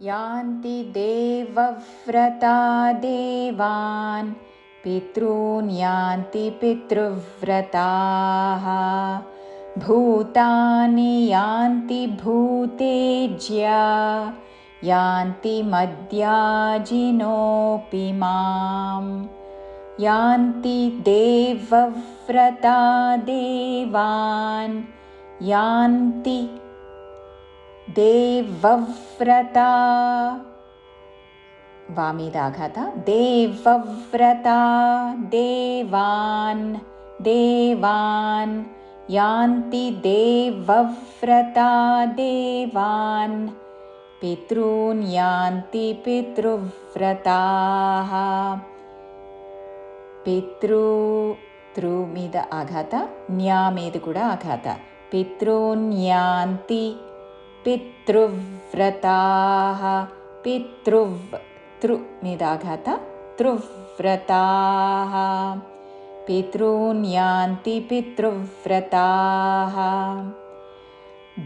यान्ति देवव्रता देवान् पितॄन् यान्ति पितृव्रताः। भूतानि यान्ति भूतेज्या यान्ति मद्याजिनोऽपि माम्। यान्ति देवव्रता देवान् यान्ति देवव्रता। वामिदाघात देवव्रता देवान् देवान् यान्ति देवव्रता देवान् पितॄन् यान्ति पितृव्रताः। पितृ तृमिद आघात न्यामेदु ಕೂಡ आघात पितॄन् यान्ति पितृव्रताः पितृव् तृमिदाघात तृव्रताः। पितॄन् यान्ति पितृव्रताः।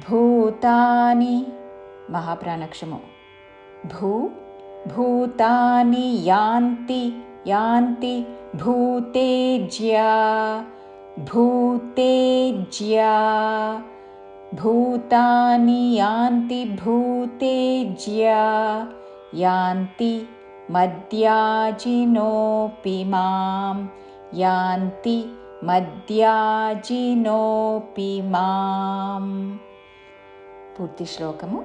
भूतानि महाप्राणक्षमो। भू भूतानि यान्ति यान्ति भूतेज्या। भूतेज्या भूतानि यान्ति भूतेज्या यान्ति मद्याजिनोऽपि मां यान्ति मद्याजिनोऽपि माम्। पूर्तिश्लोकमु।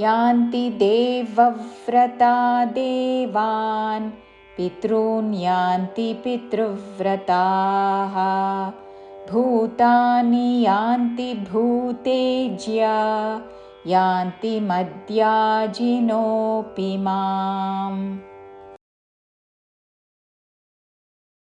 यान्ति देवव्रता देवान् पितॄन् यान्ति पितृव्रताः भूतानि यान्ति भूतेज्या यान्ति मद्याजिनोऽपि माम्